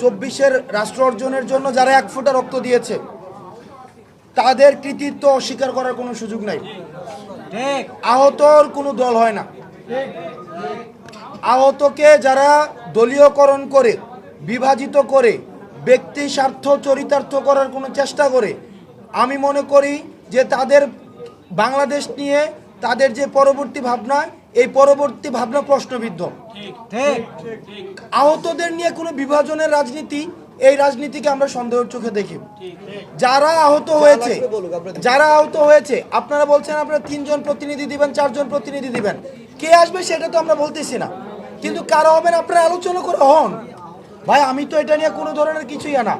চব্বিশের রাষ্ট্র অর্জনের জন্য যারা এক ফোঁটা রক্ত দিয়েছে, তাদের কৃতিত্ব অস্বীকার করার কোনো সুযোগ নাই। আহতর কোনো দল হয় না। আহতকে যারা দলীয়করণ করে, বিভাজিত করে, ব্যক্তি স্বার্থ চরিতার্থ করার কোনো চেষ্টা করে, আমি মনে করি যে তাদের বাংলাদেশ নিয়ে তাদের যে পরবর্তী ভাবনা এই পরবর্তী ভাবনা প্রশ্নবিদ্ধ। ঠিক আহতদের নিয়ে কোনো বিভাজনের রাজনীতি এই রাজনীতিকে আমরা সন্দেহের চোখে দেখি। যারা আহত হয়েছে যারা আহত হয়েছে আপনারা বলছেন আপনারা তিনজন প্রতিনিধি দিবেন চারজন প্রতিনিধি দিবেন। কে আসবে সেটা তো আমরা বলতেছি না। কিন্তু কারা হবেন আপনারা আলোচনা করে হন। ভাই আমি তো এটা নিয়ে কোনো ধরনের কিছুই না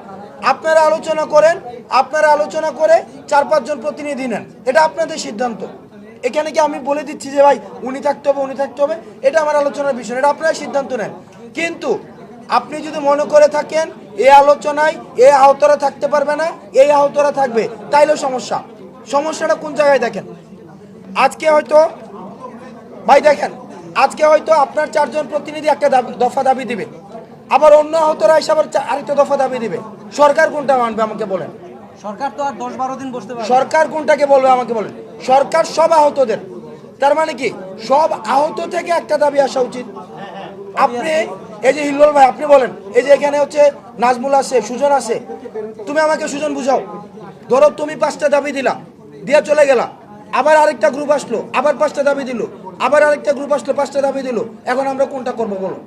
আপনারা আলোচনা করেন আপনারা আলোচনা করে চার পাঁচজন প্রতিনিধি নেন। এটা আপনাদের সিদ্ধান্ত। এখানে কি আমি বলে দিচ্ছি যে ভাই উনি থাকতে হবে উনি থাকতে হবে। এটা আমার আলোচনার বিষয় এটা আপনারা সিদ্ধান্ত নেন। কিন্তু আপনি যদি মনে করে থাকেন এই আলোচনায় এই আহতরা থাকতে পারবে না এই আহতরা থাকবে তাইলেও সমস্যা। সমস্যাটা কোন জায়গায় দেখেন? আজকে হয়তো ভাই দেখেন আজকে হয়তো আপনার চারজন প্রতিনিধি একটা দফা দাবি দিবে। আবার অন্য আহতরা এসে আবার আরেকটা দফা দাবি দিবে। সরকার কোনটা মানবে আমাকে বলেন। সরকার তো আর দশ বারো দিন বসতে সরকার কোনটাকে বলবে আমাকে বলেন। সরকার সব আহতদের। তার মানে কি? সব আহত থেকে একটা দাবি আসা উচিত। আপনি, এই যে হিল্লোল ভাই, আপনি বলেন, এই যে এখানে হচ্ছে নাজমুল আছে, সুজন আছে, তুমি আমাকে সুজন বুঝাও। ধরো তুমি পাঁচটা দাবি দিলা, দিয়া চলে গেলা। আবার আরেকটা গ্রুপ আসলো, আবার পাঁচটা দাবি দিল, আবার আরেকটা গ্রুপ আসলো, পাঁচটা দাবি দিল। এখন আমরা কোনটা করব বলো?